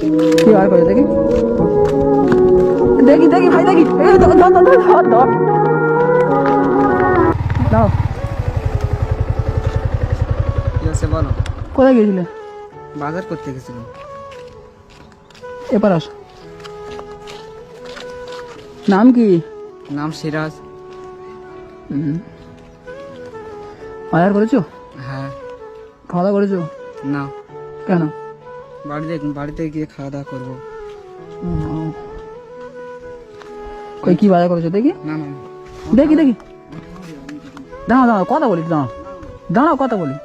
কি বার করে দেখি? দেখি দেখি ভাই দেখি। দাও। বলো। কোথায় গিয়েছিলে? বাজার করতে গেছিলাম। এবার আস। নাম কি? নাম সিরাজ। বাজার করেছ? হ্যাঁ। খাওয়া দাওয়া করেছ? না। কেন? বাড়িতে বাড়িতে গিয়ে খাওয়া দাওয়া করব। কই কি বাজার করেছ? দেখি। না না দেখি দেখি। দাঁড়াও দাঁড়াও কথা বলি দাঁড়াও। দাঁড়াও কথা বলি।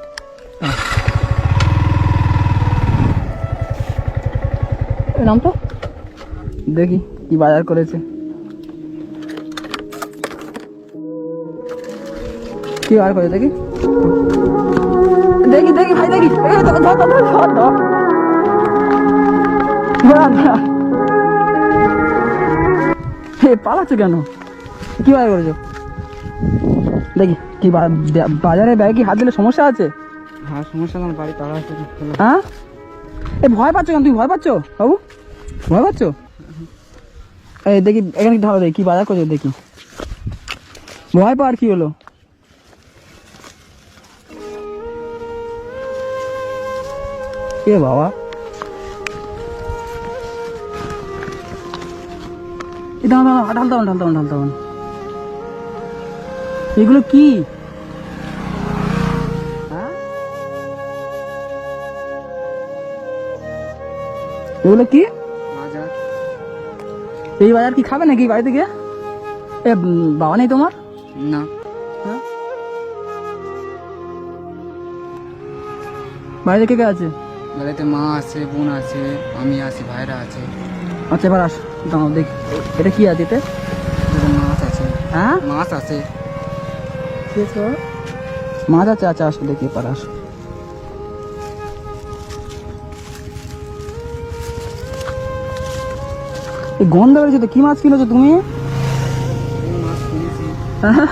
নাম তো? দেখি কি বাজার করেছে। কি বার করে দেখি। দেখি দেখি ভাই দেখি। ধর, ধর, ধর, ধর, ধর, ধর। দাঁড়া, দাঁড়া। হে পালাচ্ছ কেন? কি বার করেছ? দেখি কি বাজারে ব্যাগে কি হাত দিলে সমস্যা আছে? হ্যাঁ সমস্যা আমার বাড়ি আছে হ্যাঁ? এ ভয় পাচ্ছ কেন? তুমি ভয় পাচ্ছ? বাবু ভয় পাচ্ছ? এই দেখি এখানে কি ধরো দেখি কি বাজার করছ দেখি। ভয় পাওয়ার কি হলো? এ বাবা। এ দাঁড়া দাঁড়া ঢালতে হবে ঢালতে হবে ঢালতে এগুলো কি? হ্যাঁ? এগুলো কি? এই বাজার কি খাবে নাকি বাড়িতে গিয়ে? এ বাবা নেই তোমার? না। হ্যাঁ? বাড়িতে কে কে আছে? বাড়িতে মা আছে বোন আছে আমি আছি ভাইরা আছে। আচ্ছা এবার আস। দাঁড়াও দেখি। এটা কি আছে মাছ আছে। হ্যাঁ? মাছ আছে। মাছ আছে আচ্ছা আসো দেখি এবার আস। এই গন্ধ বেরোচ্ছে তো কি মাছ কিনেছো তুমি? হ্যাঁ?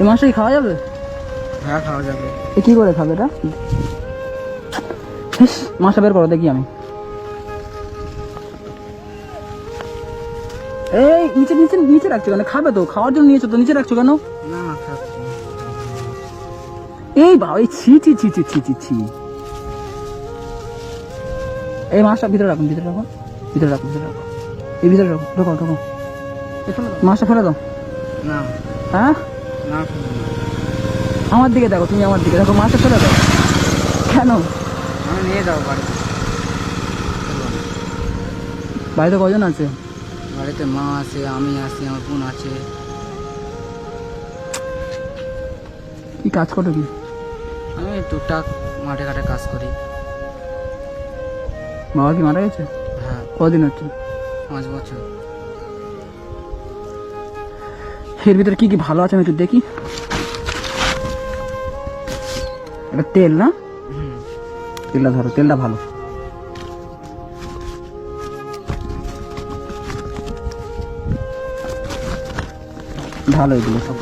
এই মাছটা কি খাওয়া যাবে? হ্যাঁ খাওয়া যাবে। এ কি করে খাবে এটা? মাছটা বের করো দেখি আমি। এই নিচে নিচে নিচে রাখছো কেন? খাবে তো খাওয়ার জন্য নিয়েছো তো নিচে রাখছো কেন? না এই বাবা এই ছি ছি ছি ছি ছি ছি ছি। এই মাছটা ভিতরে রাখুন ভিতরে রাখুন ভিতরে রাখুন ভিতরে রাখুন। এই ভিতরে রাখুন ঢোকাও ঢোকাও। মাছটা ফেলে দাও। না। হ্যাঁ? না। আমার দিকে দেখো তুমি আমার দিকে দেখো মাছটা ফেলে দাও। কেন? আমি নিয়ে যাব বাড়িতে বাড়িতে কজন আছে? বাড়িতে মা আছে আমি আছি আমার বোন আছে। কি কাজ করো কি আমি টুকটাক মাঠে ঘাটে কাজ করি। বাবা কি মারা গেছে? হ্যাঁ। কদিন হচ্ছে? পাঁচ বছর। এর ভিতরে কি কি ভালো আছে আমি একটু দেখি। এটা তেল না? তেলটা ধরো তেলটা ভালো। ভালো এগুলো সব।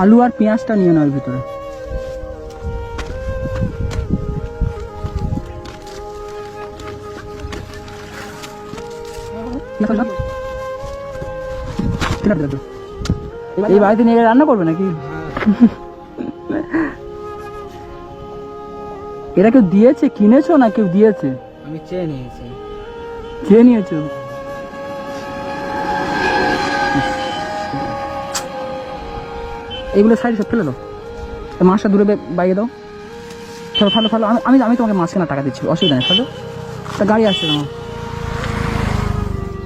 আলু আর পেঁয়াজটা নিয়ে নাও এর ভিতরে। এই বাড়িতে নিয়ে রান্না করবে নাকি? এরা কেউ দিয়েছে? কিনেছো না কেউ দিয়েছে? আমি চেয়ে নিয়েছি। চেয়ে নিয়েছো? এইগুলো সাইড সব ফেলে দাও। মাছটা দূরে বাইরে দাও। ফেলো ফেলো ফেলো আমি আমি আমি তোমাকে মাছ কেনার টাকা দিচ্ছি। অসুবিধা নেই ফেলো তা গাড়ি আসছে তোমার।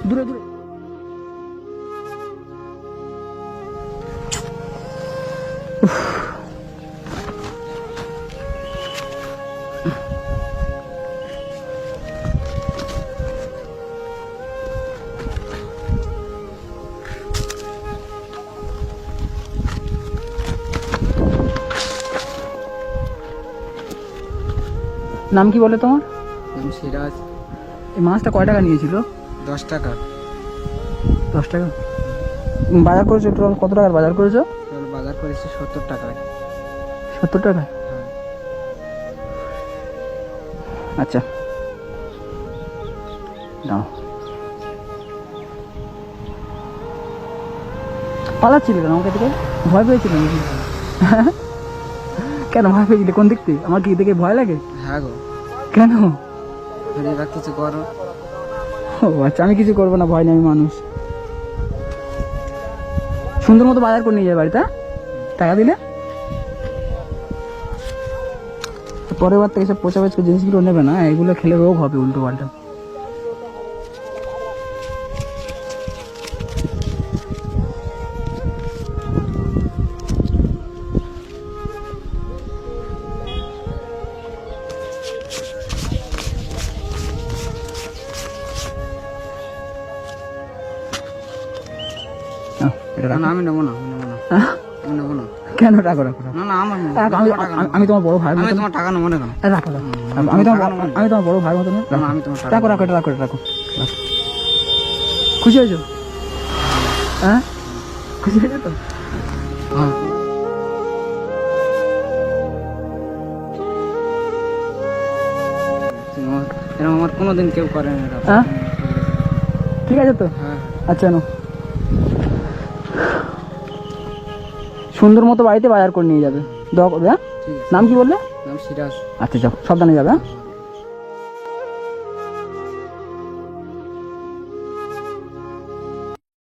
দূরে দূরে। নাম কি বলে তোমার? সিরাজ। এই মাছটা কয় টাকা নিয়েছিল? দশ টাকা। দশ টাকা? বাজার করেছ টোটাল কত টাকার বাজার করেছ? করেছি সত্তর টাকায় সত্তর টাকা? হ্যাঁ। আচ্ছা। দাও। পালাচ্ছিলে কেন আমাকে থেকে ভয় পেয়েছিল কেন ভয় পেয়েছিলে? কোন দিক থেকে আমার কি দেখে ভয় লাগে? হ্যাঁ গো। কেন? এবার কিছু করো। ও আচ্ছা আমি কিছু করব না ভয় নেই আমি মানুষ। সুন্দর মতো বাজার করে নিয়ে যায় বাড়িতে? টাকা দিলে? পরের বার থেকে সব পচা পচা জিনিসগুলো নেবে না এগুলো খেলে রোগ হবে উল্টো পাল্টা। আমি নেব না আমি নেব না। আমি নেব না। কেন রাখো রাখো। না না আমার আমি তোমার টাকা আমি- তোমার বড় ভাই আমি তোমার টাকা নেব না রাখো। আমি তোমার আমি তোমার বড় ভাই মতন না, আমি তোমার টাকা রাখো রাখো এটা রাখো রাখো। খুশি হয়েছো? হ্যাঁ? খুশি হয়েছো তো? হ্যাঁ। এরকম আমার কোনোদিন কেউ করে না হ্যাঁ? ঠিক আছে তো? হ্যাঁ। আচ্ছা নো সুন্দর মতো বাড়িতে বাজার করে নিয়ে যাবে। দোয়া? করবে হ্যাঁ নাম কি বললে? নাম সিরাজ। আচ্ছা যাও সাবধানে যাবে হ্যাঁ?